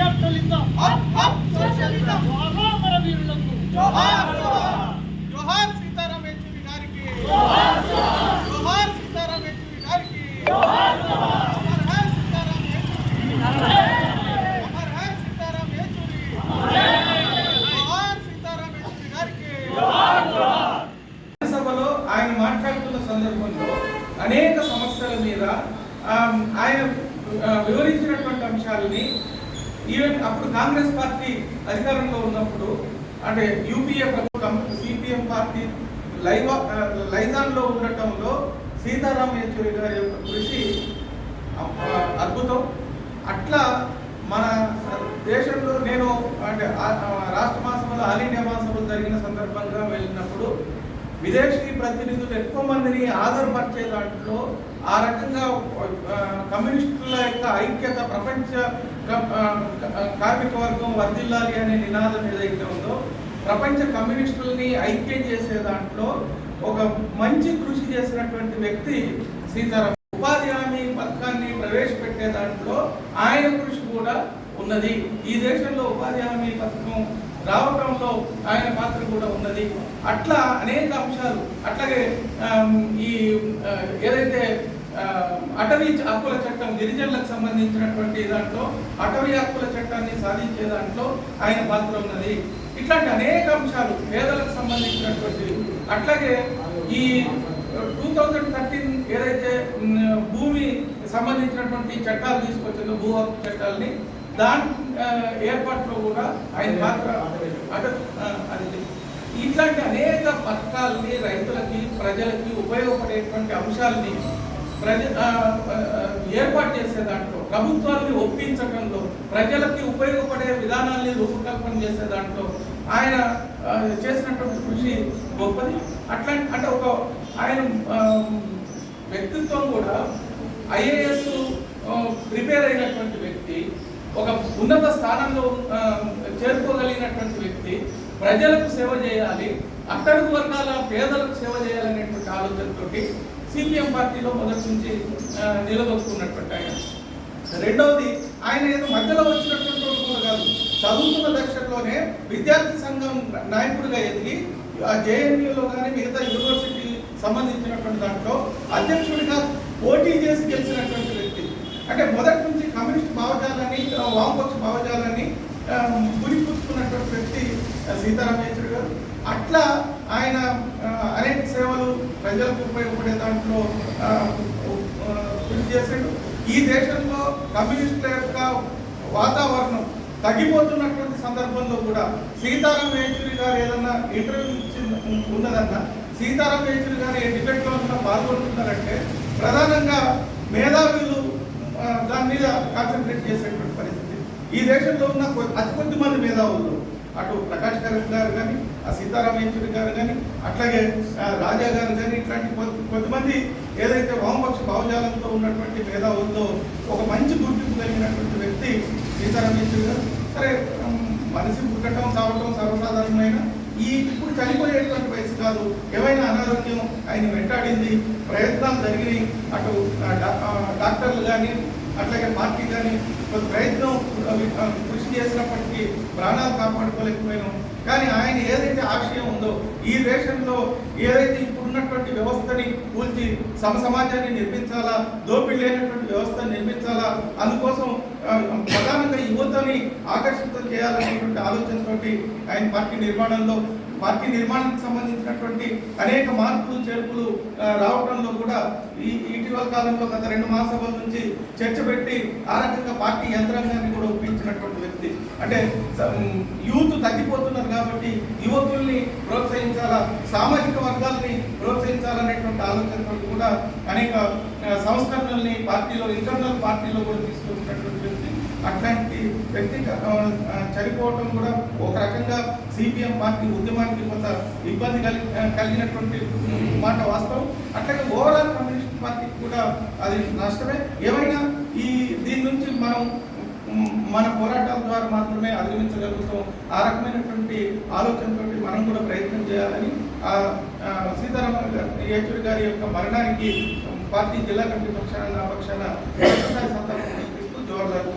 Capitalism up up socialism జోహార్ జోహార్ జోహార్ జోహార్ సీతారాం యేచూరి గారికి జోహార్ జోహార్ జోహార్ సీతారాం యేచూరి గారికి జోహార్ జోహార్ అమర్ హై సీతారాం యేచూరి అమర్ హై సీతారాం యేచూరి జోహార్ సీతారాం యేచూరి గారికి సభలో ఆయన మాట్లాడుతున్న సందర్భంలో అనేక సమస్యల మీద ఆయన వివరించినటువంటి అంశాలని ఈవెన్ అప్పుడు కాంగ్రెస్ పార్టీ అధికారంలో ఉన్నప్పుడు అంటే యూపీఏ ప్రభుత్వం సిపిఎం పార్టీ లైవ లైజాన్లో ఉండటంలో సీతారాం యేచూరి గారి యొక్క కృషి అద్భుతం. అట్లా మన దేశంలో నేను అంటే రాష్ట్ర మాసంలో ఆల్ ఇండియా మహాసభలు జరిగిన సందర్భంగా వెళ్ళినప్పుడు విదేశీ ప్రతినిధులు ఎక్కువ మందిని ఆధారపరిచే దాంట్లో ఆ రకంగా కమ్యూనిస్టుల యొక్క ఐక్యత ప్రపంచ కార్మిక వర్గం వర్ధిల్లాలి అనే నినాదం ఏదైతే ఉందో ప్రపంచ కమ్యూనిస్టులని ఐక్యం చేసే దాంట్లో ఒక మంచి కృషి చేసినటువంటి వ్యక్తి సీతారాం. ఉపాధి హామీ పథకాన్ని ప్రవేశపెట్టే దాంట్లో ఆయన కృషి కూడా ఉన్నది. ఈ దేశంలో ఉపాధి హామీ పథకం రావటంలో ఆయన పాత్ర కూడా ఉన్నది. అట్లా అనేక అంశాలు అట్లాగే ఈ ఏదైతే అటవీ హక్కుల చట్టం గిరిజనులకు సంబంధించినటువంటి దాంట్లో అటవీ హక్కుల చట్టాన్ని సాధించే దాంట్లో ఆయన పాత్ర ఉన్నది. ఇట్లాంటి అనేక అంశాలు పేదలకు సంబంధించినటువంటి అట్లాగే ఈ టూ థౌజండ్ థర్టీన్ ఏదైతే భూమి సంబంధించినటువంటి చట్టాలు తీసుకొచ్చిందో భూ హక్కు చట్టాలని దాని ఏర్పాటులో ఏర్పాట్లో కూడా ఆయన పాత్ర అట అది ఇట్లాంటి అనేక పథకాలని రైతులకి ప్రజలకి ఉపయోగపడేటువంటి అంశాలని ప్రజ ఏర్పాటు చేసే దాంట్లో ప్రభుత్వాన్ని ఒప్పించడంలో ప్రజలకి ఉపయోగపడే విధానాల్ని రూపకల్పన చేసే దాంట్లో ఆయన చేసినటువంటి కృషి గొప్పది. అట్లా అంటే ఒక ఆయన వ్యక్తిత్వం కూడా ఐఏఎస్ ప్రిపేర్ అయినటువంటి వ్యక్తి ఒక ఉన్నత స్థానంలో చేరుకోగలిగినటువంటి వ్యక్తి ప్రజలకు సేవ చేయాలి అట్టడుగు వర్గాల పేదలకు సేవ చేయాలనేటువంటి ఆలోచనతోటి సిపిఎం పార్టీలో మొదటి నుంచి ఆ, నిలదొక్కున్నటువంటి ఆయన. రెండవది ఆయన ఏదో మధ్యలో వచ్చినటువంటి కూడా కాదు. చదువుతున్న దశలోనే విద్యార్థి సంఘం నాయకుడిగా ఎదిగి ఆ జేఎన్యూలో కానీ మిగతా యూనివర్సిటీ సంబంధించినటువంటి దాంట్లో అధ్యక్షుడిగా పోటీ చేసి గెలిచినటువంటి వ్యక్తి. అంటే మొదటి నుంచి కమ్యూనిస్ట్ భావజాలాన్ని ఆ, వామపక్ష భావజాలాన్ని ఆ, గురిపుచ్చుకున్నటువంటి వ్యక్తి ఆ, సీతారాం యేచూరి గారు. అట్లా ఆయన అనేక సేవలు ప్రజలకు ఉపయోగపడే దాంట్లో కృషి చేశాడు ఈ దేశంలో కమ్యూనిస్టుల యొక్క వాతావరణం తగ్గిపోతున్నటువంటి సందర్భంలో కూడా సీతారాం యేచూరి గారు ఏదన్నా ఇంటర్వ్యూ ఇచ్చి ఉన్నదన్నా సీతారాం యేచూరి గారు ఏ డిబేట్లో ఉన్నా పాల్గొంటున్నారంటే ప్రధానంగా మేధావులు దాని మీద కాన్సన్ట్రేట్ చేశాడు ఈ దేశంలో ఉన్న అతి కొద్ది మంది మేధావులు అటు ప్రకాష్ గారు గారు కానీ ఆ సీతారాం యేచూరి గారు కానీ అట్లాగే రాజా గారు కానీ ఇట్లాంటి కొద్ది కొద్దిమంది ఏదైతే వామపక్ష భావజాలంతో ఉన్నటువంటి మేధావుల్లో ఒక మంచి గుర్తింపు కలిగినటువంటి వ్యక్తి సీతారాం యేచూరి గారు. సరే మనిషి పుట్టడం చావటం సర్వసాధారణమైన ఈ ఇప్పుడు చనిపోయేటువంటి వయసు కాదు ఏమైనా అనారోగ్యం ఆయన వెంటాడింది ప్రయత్నాలు జరిగినాయి అటు డాక్టర్లు కానీ అట్లాగే పార్టీ కానీ కొంత ప్రయత్నం కృషి చేసినప్పటికీ ప్రాణాలు కాపాడుకోలేకపోయాం కానీ ఆయన ఏదైతే ఆశయం ఉందో ఈ దేశంలో ఏదైతే ఇప్పుడున్నటువంటి వ్యవస్థని కూల్చి సమ సమాజాన్ని నిర్మించాలా దోపిడీ లేనటువంటి వ్యవస్థను నిర్మించాలా అందుకోసం ప్రధానంగా యువతని ఆకర్షితం చేయాలనేటువంటి ఆలోచనతోటి ఆయన పార్టీ నిర్మాణంలో పార్టీ నిర్మాణానికి సంబంధించినటువంటి అనేక మార్పులు చేర్పులు రావడంలో కూడా ఈ ఇటీవల కాలంలో గత రెండు మాసాల నుంచి చర్చ పెట్టి ఆ రకంగా పార్టీ యంత్రాంగాన్ని కూడా ఒప్పించినటువంటి వ్యక్తి. అంటే యూత్ తగ్గిపోతున్నారు కాబట్టి యువకుల్ని ప్రోత్సహించాలా సామాజిక వర్గాల్ని ప్రోత్సహించాలనేటువంటి ఆలోచనతో కూడా అనేక సంస్కరణల్ని పార్టీలో ఇంటర్నల్ పార్టీలో కూడా తీసుకుంటున్నటువంటి వ్యక్తి. అట్లాంటి వ్యక్తి చనిపోవటం కూడా ఒక రకంగా సిపిఎం పార్టీ ఉద్యమానికి కొంత ఇబ్బంది కలిగి కలిగినటువంటి మాట వాస్తవం. అట్లాగే ఓవరాల్ కమ్యూనిస్ట్ పార్టీకి కూడా అది నష్టమే. ఏమైనా ఈ దీని నుంచి మనం మన పోరాటాల ద్వారా మాత్రమే అధిగమించగలుగుతాం. ఆ రకమైనటువంటి ఆలోచనతో మనం కూడా ప్రయత్నం చేయాలని సీతారామన్ సీతారామ యేచూరి గారి యొక్క మరణానికి పార్టీ జిల్లా కమిటీ పక్షాన పక్షాన సందర్భం కల్పిస్తూ జోహార్